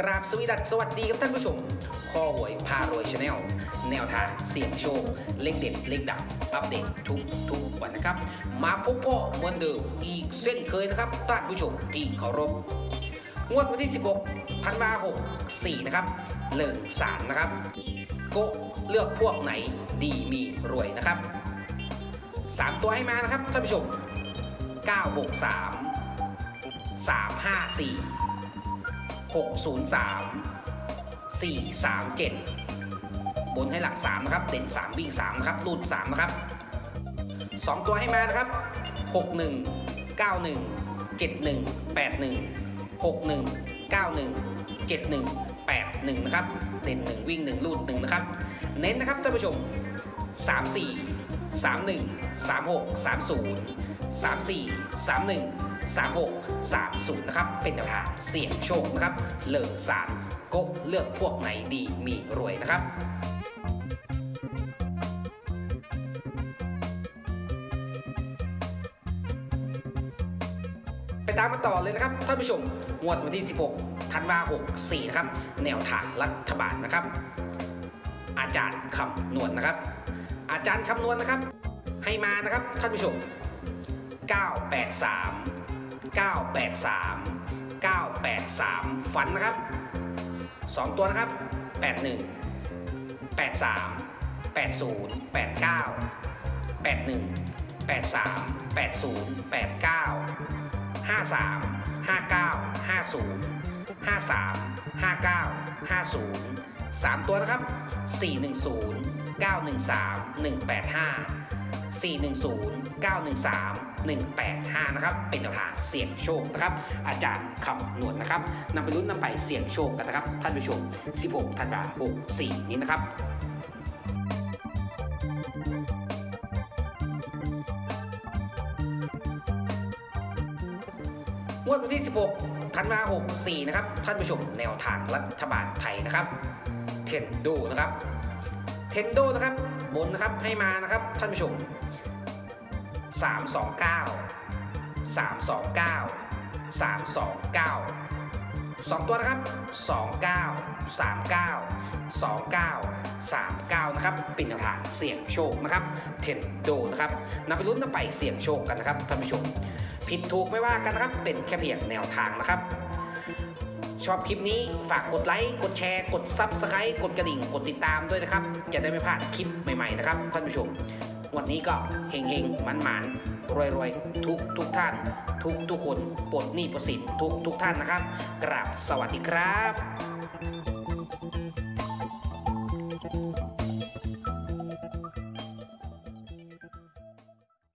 กราบสวีดัสสวัสดีครับท่านผู้ชม ข้อหวยพารวยชาแนลแนวทางเสี่ยงโชค เลขเด็ดเลขดับอัปเดตทุกทุกวันนะครับ มาพบพ่อเหมือนเดิมอีกเส้นเคยนะครับท่านผู้ชมที่เคารพงวดวันที่ 16ธันวาคม64นะครับเลิงสามนะครับโกเลือกพวกไหนดีมีรวยนะครับ 3 ตัวให้มานะครับท่านผู้ชม 963 354 603 437 บนให้หลัก 3 นะครับ เด่น 3 วิ่ง3นะครับรูด3 นะครับ 2 ตัวให้มานะครับ 61 91 71 81 61 91 71 81 นะครับ เด่น 1 วิ่ง 1 รูด 1 นะครับ เน้นนะครับท่านผู้ชม 34 31 36 30 34 31 36 30 นะครับ เป็นแนวทางเสี่ยงโชคนะครับ เลิกสารกกเลือกพวกไหนดีมีรวยนะครับไปตามกันต่อเลยนะครับท่านผู้ชมงวดวันที่ 16 ธันวาคม64 นะครับ แนวทางรัฐบาลนะครับ อาจารย์คำนวณนะครับ อาจารย์คำนวณนะครับ ให้มานะครับท่านผู้ชม 983 983 983 ฝันนะครับ 2 ตัวนะครับ 81 83 80 89 81 83 80 89 53 59 50 53 59 50 3 ตัวนะครับ 410 913 185 410 913 185 นะครับ เป็นแนวทางเสี่ยงโชคนะครับ อาจารย์คำนวณนะครับนำไปลุ้นนำไปเสี่ยงโชคกันนะครับ ท่านผู้ชม 16 ธันวาคม64 นี้นะครับงวดวันที่ 16 ธันวาคม64 นะครับ ท่านผู้ชมแนวทางรัฐบาลไทยนะครับ เทนโดนะครับ เทนโดนะครับ บนนะครับให้มานะครับ ท่านผู้ชม 329 329 329 2 ตัวนะครับ 29 39 29 39 นะครับ เป็นแนวทางเสี่ยงโชคนะครับ เทนโดนะครับนำไปลุ้นนำไปเสี่ยงโชคกันนะครับท่านผู้ชม ผิดถูกไม่ว่ากันนะครับ เป็นแค่เพียงแนวทางนะครับชอบคลิปนี้ฝากกดไลค์ กดแชร์ กดซับสไครต์กดกระดิ่ง กดติดตามด้วยนะครับ จะได้ไม่พลาดคลิปใหม่ ๆ นะครับท่านผู้ชม วันนี้ก็เฮงเฮงมันมันรวยรวยทุกทุกท่าน ทุกทุกคนปลดหนี้ประสิทธิ์ทุกทุกท่านนะครับ กราบสวัสดีครับ